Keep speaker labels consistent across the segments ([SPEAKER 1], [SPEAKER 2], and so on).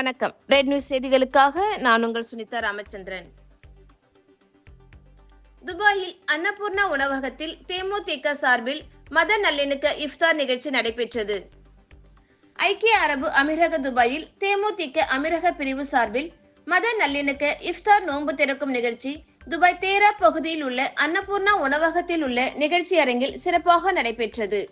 [SPEAKER 1] வணக்கம். Red news செய்திகளுக்காக நான் உங்கள் சுனிதா ராமச்சந்திரன். துபாயில் அன்னபூர்ணா உணவகத்தில் தேமுதிக சார்பில் மத நல்லிணக்க இஃப்தார் நிகழ்ச்சி நடைபெற்றது. ஐக்கிய அரபு அமீரக துபாயில் தேமுதிக அமீரக பிரிவு சார்பில் மத நல்லிணக்க இஃப்தார் நோன்பு திறக்கும் நிகழ்ச்சி துபாய் தேரா பகுதியில் உள்ள அன்னபூர்ணா உணவகத்தில் உள்ள நிகழ்ச்சி அரங்கில் சிறப்பாக நடைபெற்றது.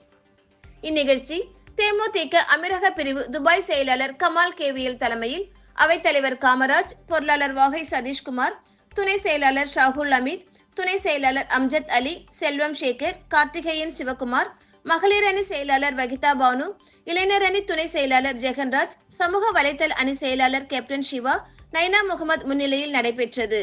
[SPEAKER 1] இந்நிகழ்ச்சி தேமுதிக அமீரக பிரிவு துபாய் செயலாளர் கமால் கேவியல் தலைமையில் அவைத்தலைவர் காமராஜ் பொருளாளர் வாகை சதீஷ்குமார் துணை செயலாளர் ஷாகுல் அமித் துணை செயலாளர் அம்ஜத் அலி செல்வம் சேகர் கார்த்திகேயன் சிவகுமார் மகளிர் அணி செயலாளர் வகிதா பானு இளைஞர் அணி துணை செயலாளர் ஜெகன்ராஜ் சமூக வலைத்தள அணி செயலாளர் கேப்டன் சிவா நைனா முகமது முன்னிலையில் நடைபெற்றது.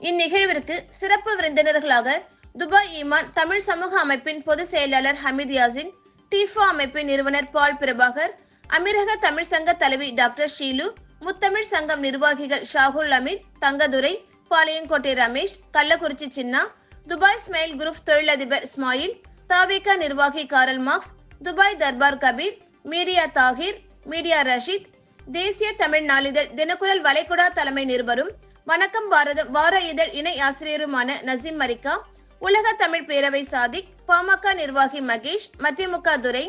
[SPEAKER 1] இந்நிகழ்விற்கு சிறப்பு விருந்தினர்களாக துபாய் ஈமான் தமிழ் சமூக அமைப்பின் பொதுச் செயலாளர் ஹமீத் யாசின் டிஃபா அமைப்பின் நிறுவனர் பால் பிரபாகர் அமீரக தமிழ் சங்க தலைவி டாக்டர் ஷீலு முத்தமிழ் சங்கம் நிர்வாகிகள் ஷாகுல் அமீத் தங்கதுரை பாளையங்கோட்டை ரமேஷ் கள்ளக்குறிச்சி சின்னா துபாய் ஸ்மைல் குரூப் தொழிலதிபர் ஸ்மாயில் தாவிகா நிர்வாகி Karl Marx Dubai Darbar Kabir media Tahir media Rashid தேசிய தமிழ் நாளிதழ் தினக்குரல் வளைகுடா தலைமை நிருபரும் வணக்கம் பாரதம் வார இதழ் இணை ஆசிரியருமான நசீம் மரிக்கா உலக தமிழ் பேரவை சாதிக் பாமக நிர்வாகி மகேஷ் மதிமுக துரை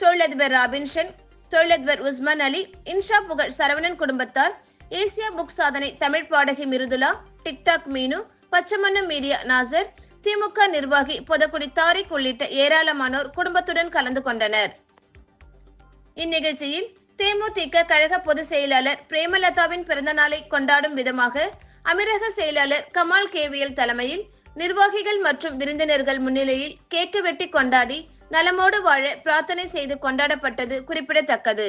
[SPEAKER 1] தொழிலதிபர் ராபின்ஷன் தொழிலதிபர் உஸ்மான் அலி இன்ஷா புகழ் சரவணன் குடும்பத்தார் ஏசியா புக் சாதனை தமிழ் பாடகி மிருதுலா டிக்டாக் மீனு பச்சமண்ணு மீடியா நாசர் திமுக நிர்வாகி பொதக்குடி தாரிக் உள்ளிட்ட ஏராளமானோர் குடும்பத்துடன் கலந்து கொண்டனர். இந்நிகழ்ச்சியில் தேமுதிக கழக பொதுச் செயலாளர் பிரேமலதாவின் பிறந்த நாளை கொண்டாடும் விதமாக அமீரக செயலாளர் கமால் கேவியல் தலைமையில் நிர்வாகிகள் மற்றும் விருந்தினர்கள் முன்னிலையில் கேக்கு வெட்டி கொண்டாடி நலமோடு வாழ பிரார்த்தனை செய்து கொண்டாடப்பட்டது குறிப்பிடத்தக்கது.